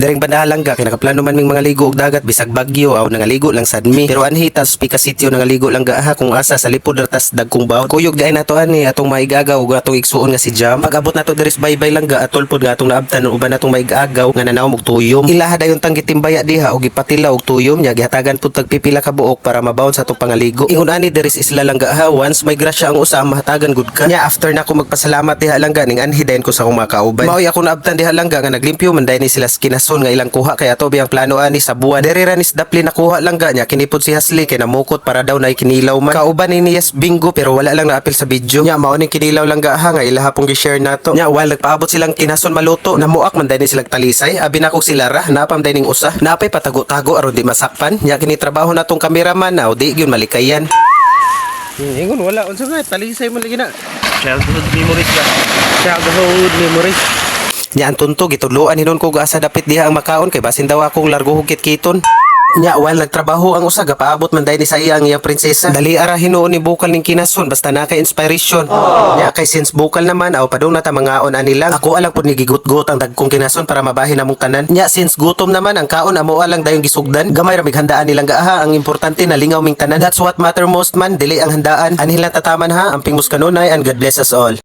Direng bandalang ga kay nakaplano man ming mga ligo og dagat bisag bagyo aw nangaligo lang sad mi. Pero anhita pika sitio nangaligo lang ga ha kung asa sa lipod ratas dagkong bawd. Kuyog gay nato ani atong maigagaw ug atong igsuon nga si Jam. Pag-abot nato diri sa baybay lang ga atol pod nga atong naabtan uban natong maigagaw nga nanaw og tuyom. Ilaha dayon tang gitimbaya diha og ipatila og tuyom nya gihatagan pud tag pipila ka buok para mabawon sa atong pangaligo. Ingon ani diri sa isla lang ga ha once may grasya ang usa mahatagan gud ka. Nya after na ako magpasalamat diha lang ga ning anhi dayon ko sa akong mga kauban. Maoy ako naabtan diha lang ga nga naglimpyo man ni sila sa kinason nga ilang kuha kay ato biyang plano ani sa buwan. Diri ra ni sa dapli nakuha lang ga nya kinipod si Hasli kay namukot para daw na kinilaw man. Kauban ni Yes Bingo pero wala lang naapil sa video. Nya mao ning kinilaw lang ga ha nga ilaha pong gi-share nato. Nya while nagpaabot silang kinason maluto namuak man dayon ni silang talisay abi na sila ra napam dayon ning usa. Napay patago-tago aron di masakpan. Nya kini trabaho natong kameraman na di gyud malikayan. Ingon wala unsa nga talisay man lagi na. Childhood memories ba? Childhood memories. Nya ang tuntog itudloan ni ko asa dapit diha ang makaon kay basin daw akong largo hugit kiton. Nya while nagtrabaho ang usa gapaabot man ni sa iya ang iyang prinsesa. Dali ara hinuon ni bukal ning kinason basta na kay inspiration. Nya kay since bukal naman aw padung na ta mangaon ani lang. Ako alang pud ni gigutgot ang dagkong kinason para mabahin namong tanan. Nya since gutom naman ang kaon amo alang dayon gisugdan. Gamay ra handaan nilang gaaha ang importante na lingaw ming tanan. That's what matter most man dili ang handaan. Anhila tataman ha amping mus kanunay and God bless us all.